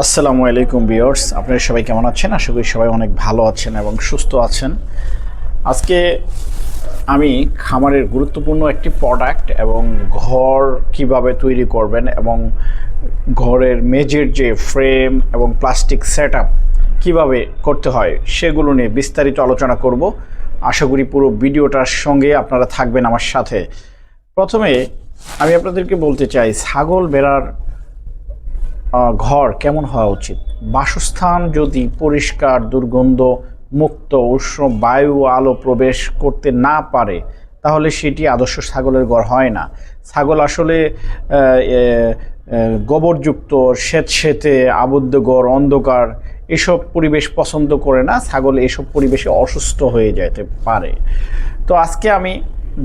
আসসালামু আলাইকুম বিয়ার্স আপনারা সবাই কেমন আছেন? আশা করি সবাই অনেক ভালো আছেন এবং সুস্থ আছেন। আজকে আমি খামারের গুরুত্বপূর্ণ একটি প্রোডাক্ট এবং ঘর কীভাবে তৈরি করবেন এবং ঘরের মেজের যে ফ্রেম এবং প্লাস্টিক সেট আপ কীভাবে করতে হয় সেগুলো নিয়ে বিস্তারিত আলোচনা করব। আশা করি পুরো ভিডিওটার সঙ্গে আপনারা থাকবেন আমার সাথে। প্রথমে আমি আপনাদেরকে বলতে চাই, ছাগল বেড়ার ঘর কেমন হওয়া উচিত? বাসস্থান যদি পরিষ্কার, দুর্গন্ধ মুক্ত, উষ্ণ বায়ু আলো প্রবেশ করতে না পারে, তাহলে সেটি আদর্শ ছাগলের ঘর হয় না। ছাগল আসলে গোবরযুক্ত, স্বেতসেতে আবদ্ধ ঘর, অন্ধকার, এসব পরিবেশ পছন্দ করে না। ছাগল এসব পরিবেশে অসুস্থ হয়ে যেতে পারে। তো আজকে আমি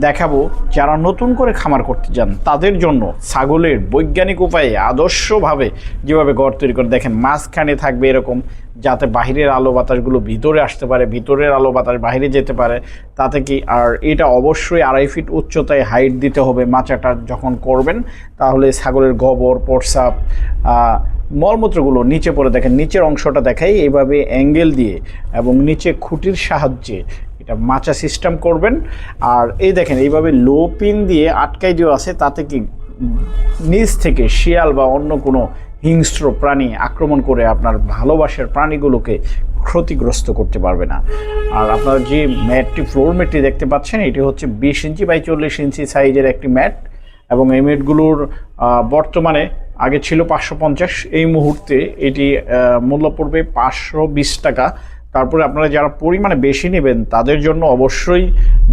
দেখাবো যারা নতুন করে খামার করতে যান, তাদের জন্য ছাগলের বৈজ্ঞানিক উপায়ে আদর্শভাবে যেভাবে ঘর তৈরি করে, দেখেন মাঝখানে থাকবে এরকম, যাতে বাহিরের আলো বাতাসগুলো ভিতরে আসতে পারে, ভিতরের আলো বাতাস বাইরে যেতে পারে, তাতে কি, আর এটা অবশ্যই আড়াই ফিট উচ্চতায় হাইট দিতে হবে মাচাটা যখন করবেন, তাহলে ছাগলের গোবর, প্রস্রাব মলমূত্রগুলো নিচে পড়ে দেখেন, নিচের অংশটা দেখাই এইভাবে অ্যাঙ্গেল দিয়ে এবং নিচে খুঁটির সাহায্যে এটা মাচা সিস্টেম করবেন। আর এই দেখেন, এইভাবে লো পিন দিয়ে আটকাই দেওয়া আছে, তাতে কি নিচ থেকে শিয়াল বা অন্য কোনো হিংস্র প্রাণী আক্রমণ করে আপনার ভালোবাসার প্রাণীগুলোকে ক্ষতিগ্রস্ত করতে পারবে না। আর আপনার যে ম্যাটটি ফ্লোর ম্যাটটি দেখতে পাচ্ছেন, এটি হচ্ছে বিশ ইঞ্চি বাই চল্লিশ ইঞ্চি সাইজের একটি ম্যাট এবং এই ম্যাটগুলোর বর্তমানে আগে ছিল পাঁচশো পঞ্চাশ। এই মুহূর্তে এটি মূল্য পড়বে পাঁচশো বিশ টাকা। তারপরে আপনারা যারা পরিমাণে বেশি নেবেন, তাদের জন্য অবশ্যই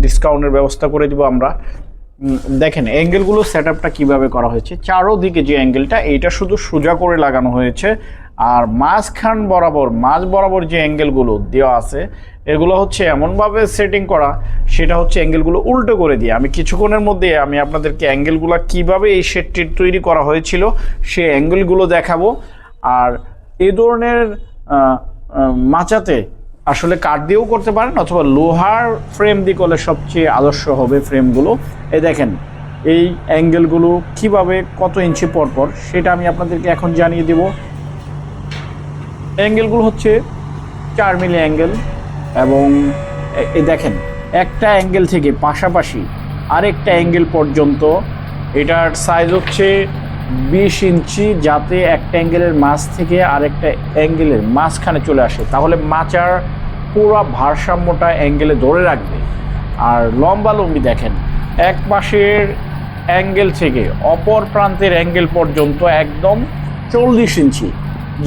ডিসকাউন্টের ব্যবস্থা করে দিব আমরা। দেখেন অ্যাঙ্গেলগুলো সেট আপটা কীভাবে করা হয়েছে? চারোদিকে যে অ্যাঙ্গেলটা এইটা শুধু সোজা করে লাগানো হয়েছে। আর মাঝখান বরাবর, মাঝ বরাবর যে অ্যাঙ্গেলগুলো দেওয়া আছে, এগুলো হচ্ছে এমনভাবে সেটিং করা, সেটা হচ্ছে অ্যাঙ্গেলগুলো উল্টো করে দিয়ে। আমি কিছুক্ষণের মধ্যে আমি আপনাদেরকে অ্যাঙ্গেলগুলো কীভাবে এই সেটটি তৈরি করা হয়েছিল, সে অ্যাঙ্গেলগুলো দেখাবো। আর এ ধরনের মাচাতে আসলে কাঠ দিয়েও করতে পারেন অথবা লোহার ফ্রেম দিয়ে করলে সবচেয়ে আদর্শ হবে ফ্রেমগুলো এই দেখেন, এই অ্যাঙ্গেলগুলো কীভাবে কত ইঞ্চি পর পর, সেটা আমি আপনাদেরকে এখন জানিয়ে দেব। অ্যাঙ্গেলগুলো হচ্ছে চার মিলি অ্যাঙ্গেল এবং এ- দেখেন, একটা অ্যাঙ্গেল থেকে পাশাপাশি আরেকটা অ্যাঙ্গেল পর্যন্ত, এটার সাইজ হচ্ছে বিশ ইঞ্চি যাতে একটা অ্যাঙ্গেলের মাছ থেকে আরেকটা অ্যাঙ্গেলের মাঝখানে চলে আসে, তাহলে মাচার পুরো ভারসাম্যটা অ্যাঙ্গেলে ধরে রাখবে। আর লম্বা লম্বি দেখেন, এক পাশের অ্যাঙ্গেল থেকে অপর প্রান্তের অ্যাঙ্গেল পর্যন্ত একদম চল্লিশ ইঞ্চি,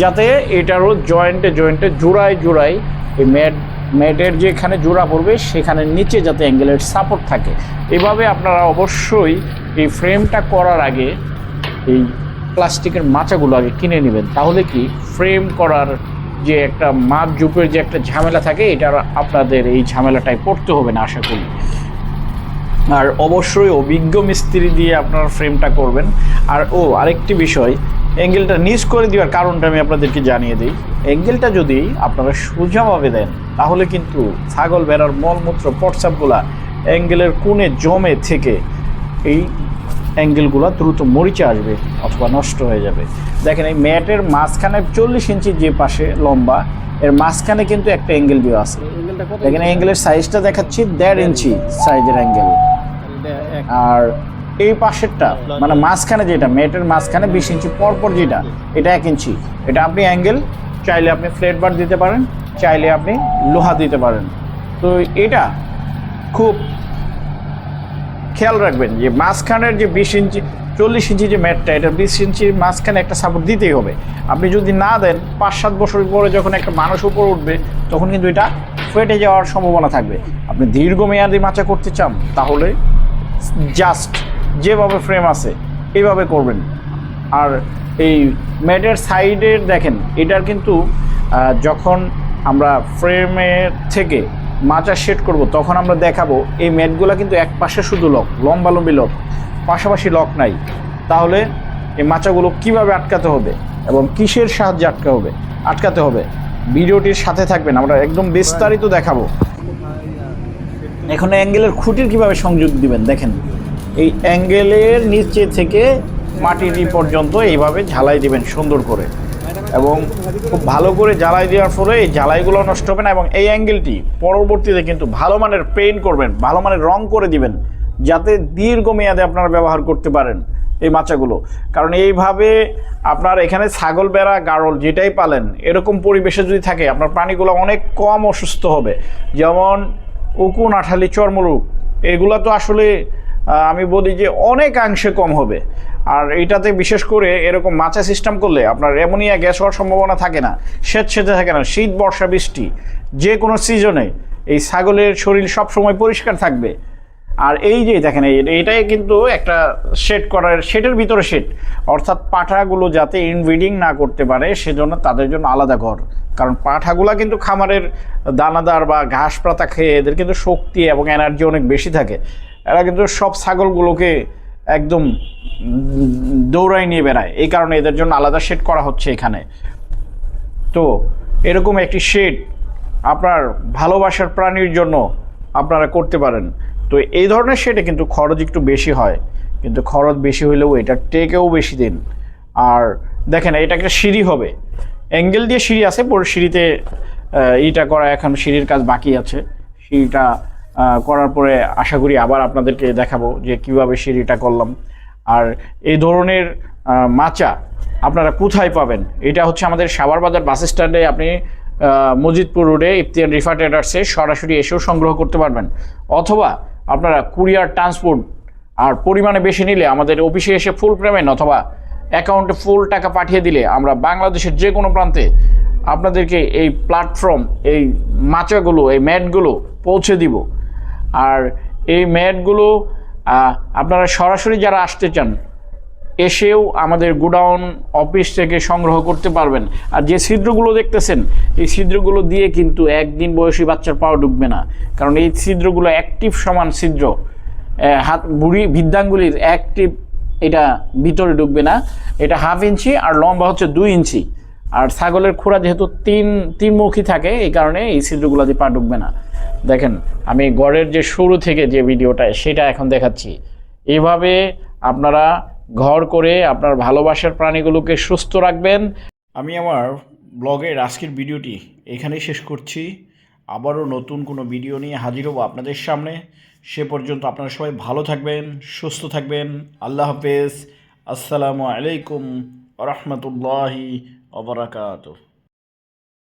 যাতে এটারও জয়েন্টে জয়েন্টে জোড়ায় জোড়ায় এই ম্যাট, ম্যাটের যেখানে জোড়া পড়বে, সেখানে নিচে যাতে অ্যাঙ্গেলের সাপোর্ট থাকে। এভাবে আপনারা অবশ্যই এই ফ্রেমটা করার আগে এই প্লাস্টিকের মাচাগুলো আগে কিনে নেবেন। তাহলে কি ফ্রেম করার যে একটা মাপ জুপের যে একটা ঝামেলা থাকে, এটা আপনাদের এই ঝামেলাটায় পড়তে হবে না, আশা করি। আর অবশ্যই অভিজ্ঞ মিস্ত্রি দিয়ে আপনারা ফ্রেমটা করবেন। আর ও, আরেকটি বিষয় অ্যাঙ্গেলটা নিচ করে দেওয়ার কারণটা আমি আপনাদেরকে জানিয়ে দিই। অ্যাঙ্গেলটা যদি আপনারা সোজাভাবে দেন, তাহলে কিন্তু ছাগল বেড়ার মলমূত্র, পটসাপগুলা অ্যাঙ্গেলের কোণে জমে থেকে এই অ্যাঙ্গেলগুলো দ্রুত মরিচে আসবে অথবা নষ্ট হয়ে যাবে। দেখেন এই ম্যাটের মাঝখানে চল্লিশ ইঞ্চি যে পাশে লম্বা এর মাঝখানে কিন্তু একটা অ্যাঙ্গেল দেওয়া আছে। দেখেন অ্যাঙ্গেলের সাইজটা দেখাচ্ছি দেড় ইঞ্চি সাইজের অ্যাঙ্গেল। আর এই পাশেরটা মানে মাঝখানে যেটা ম্যাটের মাঝখানে বিশ ইঞ্চি পর পর যেটা এটা এক ইঞ্চি। এটা আপনি অ্যাঙ্গেল চাইলে আপনি ফ্লেট বার দিতে পারেন চাইলে আপনি লোহা দিতে পারেন। তো এটা খুব খেয়াল রাখবেন যে মাঝখানের যে বিশ ইঞ্চি, চল্লিশ ইঞ্চি যে ম্যাটটা, এটা বিশ ইঞ্চির মাঝখানে একটা সাপোর্ট দিতেই হবে। আপনি যদি না দেন, পাঁচ সাত বছর পরে যখন একটা মানুষ উপরে উঠবে, তখন কিন্তু এটা ফেটে যাওয়ার সম্ভাবনা থাকবে। আপনি দীর্ঘমেয়াদী মাচা করতে চান, তাহলে জাস্ট যেভাবে ফ্রেম আছে এইভাবে করবেন। আর এই ম্যাটের সাইডের দেখেন, এটার কিন্তু যখন আমরা ফ্রেমের থেকে মাচা সেট করব, তখন আমরা দেখাবো এই ম্যাটগুলো কিন্তু এক পাশে শুধু লক লম্বালম্বি লক, পাশাপাশি লক নাই। তাহলে এই মাচাগুলো কীভাবে আটকাতে হবে এবং কিসের সাহায্যে আটকা হবে? আটকাতে হবে। ভিডিওটির সাথে থাকবেন, আমরা একদম বিস্তারিত দেখাবো। এখন অ্যাঙ্গেলের খুঁটির কীভাবে সংযোগ দিবেন, দেখেন। এই অ্যাঙ্গেলের নিচে থেকে মাটির পর্যন্ত এইভাবে ঝালাই দিবেন সুন্দর করে। এবং খুব ভালো করে জ্বালাই দেওয়ার ফলে এই জ্বালাইগুলো নষ্ট হবে না এবং এই অ্যাঙ্গেলটি পরবর্তীতে কিন্তু ভালো মানের পেইন্ট করবেন, ভালো মানের রং করে দিবেন, যাতে দীর্ঘমেয়াদে আপনারা ব্যবহার করতে পারেন এই মাচাগুলো। কারণ এইভাবে আপনার এখানে ছাগল, বেড়া গাড়ল যেটাই পালেন, এরকম পরিবেশে যদি থাকে, আপনার প্রাণীগুলো অনেক কম অসুস্থ হবে। যেমন উকুন, আঠালি, চর্মরোগ, এগুলো তো আসলে আমি বলি যে অনেকাংশে কম হবে। আর এটাতে বিশেষ করে এরকম মাচা সিস্টেম করলে আপনার অ্যামোনিয়া গ্যাস হওয়ার সম্ভাবনা থাকে না স্বেত সেতে থাকে না। শীত, বর্ষা, বৃষ্টি, যে কোনো সিজনে এই ছাগলের শরীর সব সময় পরিষ্কার থাকবে। আর এই যে দেখেন এটাই কিন্তু একটা শেড করার শেডের ভিতরে শেড অর্থাৎ পাঠাগুলো যাতে ইনব্রিডিং না করতে পারে, সেজন্য তাদের জন্য আলাদা ঘর। কারণ পাঠাগুলা কিন্তু খামারের দানাদার বা ঘাস পাতা খেয়ে এদের কিন্তু শক্তি এবং এনার্জি অনেক বেশি থাকে। এরা কিন্তু সব ছাগলগুলোকে একদম দৌড়াই নিয়ে বেড়ায়। এই কারণে এদের জন্য আলাদা শেড করা হচ্ছে এখানে। তো এরকম একটি শেড আপনার ভালোবাসার প্রাণীর জন্য আপনারা করতে পারেন। তো এই ধরনের শেডে কিন্তু খরচ একটু বেশি হয়। কিন্তু খরচ বেশি হলেও এটা টেকেও বেশি দিন। আর দেখেন, এটা একটা সিঁড়ি হবে। অ্যাঙ্গেল দিয়ে সিঁড়ি আছে, পরে সিঁড়িতে ইটা করা এখন সিঁড়ির কাজ বাকি আছে। সিঁড়িটা করার পরে আশা করি আবার আপনাদেরকে দেখাবো যে কীভাবে সিঁড়িটা করলাম। আর এই ধরনের মাচা আপনারা কোথায় পাবেন? এটা হচ্ছে আমাদের সাভার বাজার বাস স্ট্যান্ডে আপনি মজিদপুর রোডে ইফতিয়ান রিফা ট্রেডার্সে সরাসরি এসেও সংগ্রহ করতে পারবেন। অথবা আপনারা কুরিয়ার ট্রান্সপোর্ট আর পরিমাণে বেশি নিলে আমাদের অফিসে এসে ফুল পেমেন্ট অথবা অ্যাকাউন্টে ফুল টাকা পাঠিয়ে দিলে আমরা বাংলাদেশের যে কোনো প্রান্তে আপনাদেরকে এই প্ল্যাটফর্ম এই মাচাগুলো, এই ম্যাটগুলো পৌঁছে দিব। আর এই ম্যাটগুলো আপনারা সরাসরি যারা আসতে চান, এসেও আমাদের গোডাউন অফিস থেকে সংগ্রহ করতে পারবেন। আর যে ছিদ্রগুলো দেখতেছেন, এই ছিদ্রগুলো দিয়ে কিন্তু একদিন বয়সী বাচ্চার পাওয়া ঢুকবে না। কারণ এই ছিদ্রগুলো অ্যাক্টিভ সমান ছিদ্র হাত, বুড়ি বৃদ্ধাঙ্গুলির অ্যাক্টিভ এটা ভিতরে ঢুকবে না। এটা হাফ ইঞ্চি আর লম্বা হচ্ছে দুই ইঞ্চি। আর ছাগলের খোড়া যেহেতু তিন তিনমুখী থাকে, এই কারণে এই ছিদ্রগুলো দিয়ে পা ঢুকবে না। দেখেন, আমি গড়ের যে শুরু থেকে যে ভিডিওটা, সেটা এখন দেখাচ্ছি। এভাবে আপনারা ঘর করে আপনার ভালোবাসার প্রাণীগুলোকে সুস্থ রাখবেন। আমি আমার ব্লগের আজকের ভিডিওটি এখানেই শেষ করছি। আবারও নতুন কোনো ভিডিও নিয়ে হাজির হব আপনাদের সামনে। সে পর্যন্ত আপনারা সবাই ভালো থাকবেন, সুস্থ থাকবেন। আল্লাহ হাফেজ। আসসালামু আলাইকুম রহমতুল্লাহি wabarakatuh.